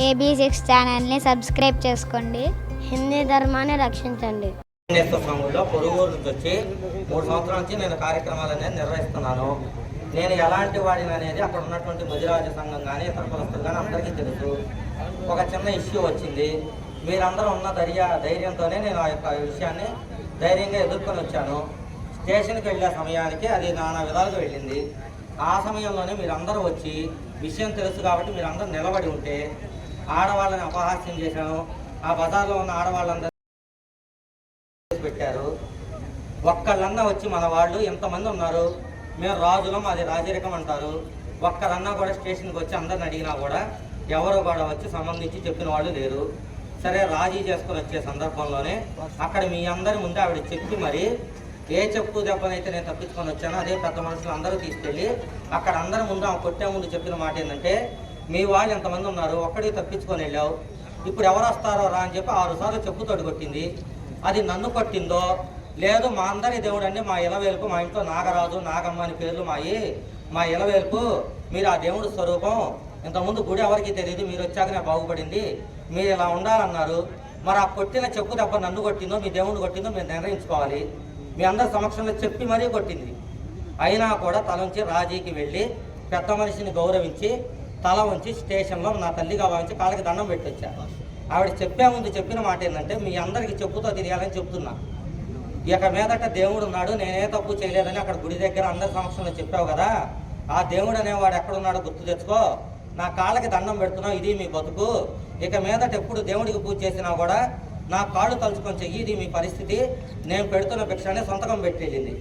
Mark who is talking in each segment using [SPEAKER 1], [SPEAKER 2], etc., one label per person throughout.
[SPEAKER 1] AB six ఛానల్ని subscribe చేసుకోండి. హిందీ ధర్మాన్ని రక్షించండి.
[SPEAKER 2] నేస్త సంఘంలో పొరుగురు నుంచి వచ్చి మూడు సంవత్సరాల నుంచి నేను కార్యక్రమాలు అనేది నిర్వహిస్తున్నాను. నేను ఎలాంటి వాడిని అనేది అక్కడ ఉన్నటువంటి ముదిరాజు సంఘం కానీ ఇతర కులస్తులు కానీ అందరికీ తెలుసు. ఒక చిన్న ఇష్యూ వచ్చింది. మీరందరూ ఉన్న ధైర్య ధైర్యంతోనే నేను ఆ యొక్క విషయాన్ని ధైర్యంగా ఎదుర్కొని వచ్చాను. స్టేషన్కి వెళ్ళే సమయానికి అది నానా విధాలుగా వెళ్ళింది. ఆ సమయంలోనే మీరందరూ వచ్చి విషయం తెలుసు కాబట్టి మీరందరూ నిలబడి ఉంటే ఆడవాళ్ళని అపహాస్యం చేశాను ఆ బజార్లో ఉన్న ఆడవాళ్ళందరూ పెట్టారు. ఒక్కళ్ళన్నా వచ్చి మన వాళ్ళు ఎంతమంది ఉన్నారు? మేము రాజులం అది రాజరికం అంటారు. ఒక్కరన్నా కూడా స్టేషన్కి వచ్చి అందరిని అడిగినా కూడా ఎవరు కూడా వచ్చి సంబంధించి చెప్పిన వాళ్ళు లేరు. సరే రాజీ చేసుకొని వచ్చే సందర్భంలోనే అక్కడ మీ అందరి ముందే ఆవిడ చెప్పి మరి ఏ చెప్పు దెబ్బనైతే నేను తప్పించుకొని వచ్చానో అదే పెద్ద మనుషులు అందరూ తీసుకెళ్ళి అక్కడ అందరి ముందు ఆమె కొట్టే ముందు చెప్పిన మాట ఏంటంటే మీ వాళ్ళు ఎంతమంది ఉన్నారు ఒక్కడికి తప్పించుకొని వెళ్ళావు. ఇప్పుడు ఎవరు వస్తారో రా అని చెప్పి ఆరు సార్లు కొట్టింది అది నన్ను కొట్టిందో లేదు మా అందరి దేవుడు అండి మా ఇలవేల్పు మా ఇంట్లో నాగరాజు నాగమ్మ అని పేర్లు మాయి. మా ఇలవేల్పు మీరు ఆ దేవుడు స్వరూపం. ఇంతకుముందు గుడి ఎవరికి తెలియదు మీరు వచ్చాకనే బాగుపడింది. మీరు ఇలా ఉండాలన్నారు. మరి ఆ కొట్టిన చెప్పు దెబ్బ నన్ను కొట్టిందో మీ దేవుడు కొట్టిందో మీరు నిర్ణయించుకోవాలి. మీ అందరి సమక్షంలో చెప్పి మరీ కొట్టింది. అయినా కూడా తలంచి రాజీకి వెళ్ళి పెద్ద మనిషిని గౌరవించి తల ఉంచి స్టేషన్లో నా తల్లిగా భావించి కాళ్ళకి దండం పెట్టొచ్చా? ఆవిడ చెప్పే ముందు చెప్పిన మాట ఏంటంటే మీ అందరికి చెప్పుతో తిరగాలని చెప్తున్నా. ఇక మీదట దేవుడు ఉన్నాడు నేనే తప్పు చేయలేదని అక్కడ గుడి దగ్గర అందరి సమక్షంలో చెప్పావు కదా. ఆ దేవుడు అనేవాడు ఎక్కడున్నాడో గుర్తు తెచ్చుకో. నా కాళ్ళకి దండం పెడుతున్నావు ఇది మీ బతుకు. ఇక మీదట ఎప్పుడు దేవుడికి పూజ చేసినా కూడా నా కాళ్ళు తలుచుకొని చెయ్యి ఇది మీ పరిస్థితి. నేను పెడుతున్న భిక్షనే సొంతకం పెట్టేళ్ళింది.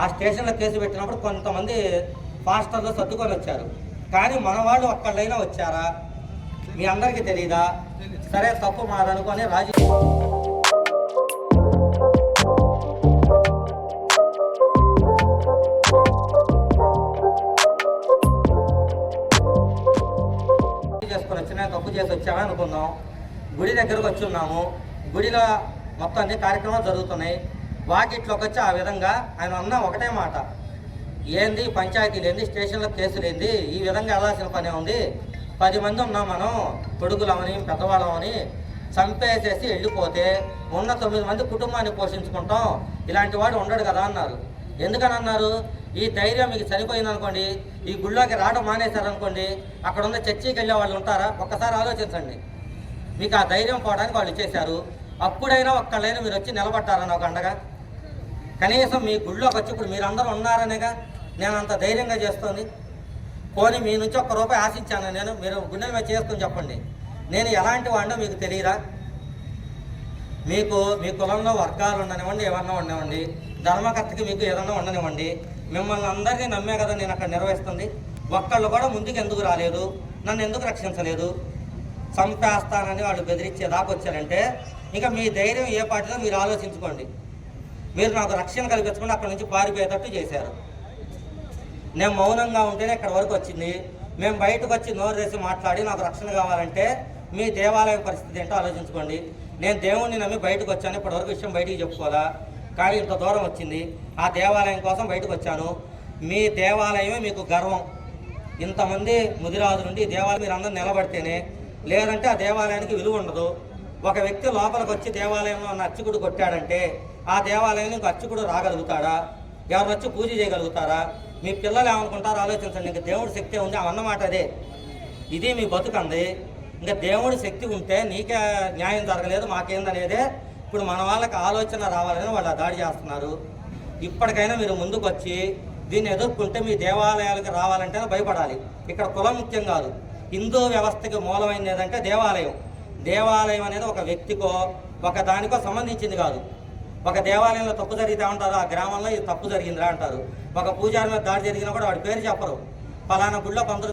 [SPEAKER 2] ఆ స్టేషన్లో కేసు పెట్టినప్పుడు కొంతమంది పాస్టర్లు సర్దుకొని వచ్చారు. కానీ మన వాళ్ళు ఒక్కళ్ళైనా వచ్చారా? మీ అందరికీ తెలియదా సరే తప్పు మాదనుకొని రాజీ చేసుకొని వచ్చినా తప్పు చేసి వచ్చామా అనుకుందాం. గుడి దగ్గరకు వచ్చి ఉన్నాము. గుడిలో మొత్తం అన్ని కార్యక్రమాలు జరుగుతున్నాయి. వాకిట్లోకి వచ్చి ఆ విధంగా ఆయన అన్న ఒకటే మాట. ఏంది పంచాయతీలు ఏంది? స్టేషన్లో కేసులు ఏంది? ఈ విధంగా వెళ్ళాల్సిన పని ఉంది? పది మంది ఉన్నాం మనం కొడుకులమని పెద్దవాళ్ళమని చంపేసేసి వెళ్ళిపోతే ఉన్న తొమ్మిది మంది కుటుంబాన్ని పోషించుకుంటాం. ఇలాంటి వాడు ఉండడు కదా అన్నారు. ఎందుకని అన్నారు? ఈ ధైర్యం మీకు చనిపోయింది అనుకోండి ఈ గుళ్ళోకి రావడం మానేశారనుకోండి అక్కడ ఉన్న చర్చికి వెళ్ళే వాళ్ళు ఉంటారా? ఒక్కసారి ఆలోచించండి. మీకు ఆ ధైర్యం పోవడానికి వాళ్ళు ఇచ్చేశారు అప్పుడైనా ఒక్కళ్ళైనా మీరు వచ్చి నిలబట్టారని ఒక అండగా? కనీసం మీ గుళ్ళోకి వచ్చి ఇప్పుడు మీరందరూ ఉన్నారనేగా? నేను అంత ధైర్యంగా చేస్తుంది. పోనీ మీ నుంచి ఒక్క రూపాయి ఆశించాను. నేను మీరు గుండె మీద చేసుకుని చెప్పండి. నేను ఎలాంటి వాడినో మీకు తెలియదా? మీకు మీ కులంలో వర్గాలు ఉండనివ్వండి ఏమన్నా ఉండనివ్వండి. ధర్మకర్తకి మీకు ఏదన్నా ఉండనివ్వండి. మిమ్మల్ని అందరినీ నమ్మే కదా నేను అక్కడ నిర్వహిస్తుంది. ఒక్కళ్ళు కూడా ముందుకు ఎందుకు రాలేదు? నన్ను ఎందుకు రక్షించలేదు? చంపేస్తానని వాళ్ళు బెదిరించే దాకా వచ్చారంటే ఇంకా మీ ధైర్యం ఏ పాటిదో మీరు ఆలోచించుకోండి. మీరు నాకు రక్షణ కల్పించకుండా అక్కడ నుంచి పారిపోయేటట్టు చేశారు. నేను మౌనంగా ఉంటేనే ఇక్కడ వరకు వచ్చింది. మేము బయటకు వచ్చి నోరు చేసి మాట్లాడి నాకు రక్షణ కావాలంటే మీ దేవాలయం పరిస్థితి ఏంటో ఆలోచించుకోండి. నేను దేవుణ్ణి నమ్మి బయటకు వచ్చాను. ఇప్పటివరకు విషయం బయటికి చెప్పుకోవాలా? కానీ ఇంత దూరం వచ్చింది. ఆ దేవాలయం కోసం బయటకు వచ్చాను. మీ దేవాలయమే మీకు గర్వం. ఇంతమంది ముదిరాజు నుండి దేవాలయం మీరు అందరూ నిలబడితేనే లేదంటే ఆ దేవాలయానికి విలువ ఉండదు. ఒక వ్యక్తి లోపలికి వచ్చి దేవాలయంలో ఉన్న అర్చకుడు కొట్టాడంటే ఆ దేవాలయం ఇంకో అర్చకుడు రాగలుగుతాడా? ఎవరు వచ్చి పూజ చేయగలుగుతారా? మీ పిల్లలు ఏమనుకుంటారో ఆలోచించండి. ఇంకా దేవుడి శక్తి ఉంది. అన్నమాట అదే. ఇది మీ బతుకంది ఇంకా దేవుడి శక్తి ఉంటే నీకే న్యాయం జరగలేదు మాకేందనేదే ఇప్పుడు మన వాళ్ళకి ఆలోచన రావాలని వాళ్ళు దాడి చేస్తున్నారు. ఇప్పటికైనా మీరు ముందుకు వచ్చి దీన్ని ఎదుర్కొంటే మీ దేవాలయాలకు రావాలంటే భయపడాలి. ఇక్కడ కులం ముఖ్యం కాదు. హిందూ వ్యవస్థకి మూలమైనది ఏదంటే దేవాలయం. దేవాలయం అనేది ఒక వ్యక్తికో ఒక దానికో సంబంధించింది కాదు. ఒక దేవాలయంలో తప్పు జరిగితే ఉంటారు ఆ గ్రామంలో ఇది తప్పు జరిగిందిరా అంటారు. ఒక పూజారి మీద దాడి జరిగినా కూడా వాడి పేరు చెప్పరు. ఫలానా గుళ్ళో పంతులు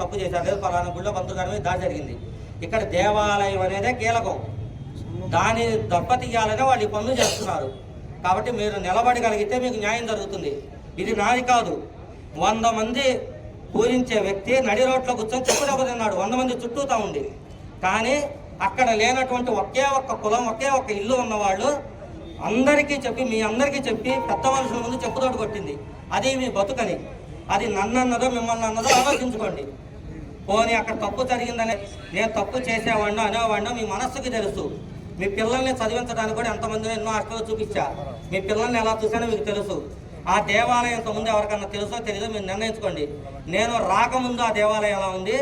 [SPEAKER 2] తప్పు చేశారు. లేదు ఫలానా గుళ్ళో పంతులు గారి మీద దాడి జరిగింది. ఇక్కడ దేవాలయం అనేదే కీలకం. దాన్ని దెబ్బతీయాలనే వాళ్ళు ఈ పనులు చేస్తున్నారు. కాబట్టి మీరు నిలబడగలిగితే మీకు న్యాయం జరుగుతుంది. ఇది నాది కాదు. వంద మంది పూజించే వ్యక్తి నడి రోడ్లో కూర్చొని చెప్పు తిన్నాడు వంద మంది చుట్టూతా ఉంది. కానీ అక్కడ లేనటువంటి ఒకే ఒక్క కులం ఒకే ఒక్క ఇల్లు ఉన్నవాళ్ళు అందరికీ చెప్పి మీ అందరికీ చెప్పి పెద్ద మనుషుల ముందు చెప్పుతోడు కొట్టింది. అది మీ బతుకని. అది నన్ను అన్నదో మిమ్మల్ని అన్నదో ఆలోచించుకోండి. పోనీ అక్కడ తప్పు జరిగిందనే నేను తప్పు చేసేవాడినో అనేవాడినో మీ మనస్సుకి తెలుసు. మీ పిల్లల్ని చదివించడానికి కూడా ఎంతమంది ఎన్నో హాస్టల్లో చూపించా. మీ పిల్లల్ని ఎలా చూసానో మీకు తెలుసు. ఆ దేవాలయం ముందు ఎవరికన్నా తెలుసో తెలియదో మీరు నిర్ణయించుకోండి. నేను రాకముందు ఆ దేవాలయం ఎలా ఉంది?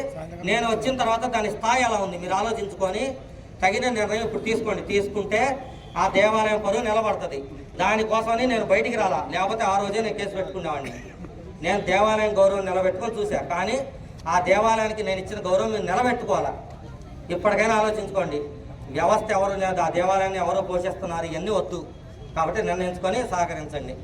[SPEAKER 2] నేను వచ్చిన తర్వాత దాని స్థాయి ఎలా ఉంది? మీరు ఆలోచించుకొని తగిన నిర్ణయం ఇప్పుడు తీసుకోండి. తీసుకుంటే ఆ దేవాలయం పరువు నిలబడుతుంది. దానికోసమని నేను బయటికి రాలా. లేకపోతే ఆ రోజే నేను కేసు పెట్టుకునేవాడిని. నేను దేవాలయం గౌరవం నిలబెట్టుకొని చూసా కానీ ఆ దేవాలయానికి నేను ఇచ్చిన గౌరవం మీరు నిలబెట్టుకోవాలా? ఇప్పటికైనా ఆలోచించుకోండి. వ్యవస్థ ఎవరు లేదు ఆ దేవాలయాన్ని ఎవరో పోషిస్తున్నారు ఇవన్నీ వద్దు. కాబట్టి నిర్ణయించుకొని సహకరించండి.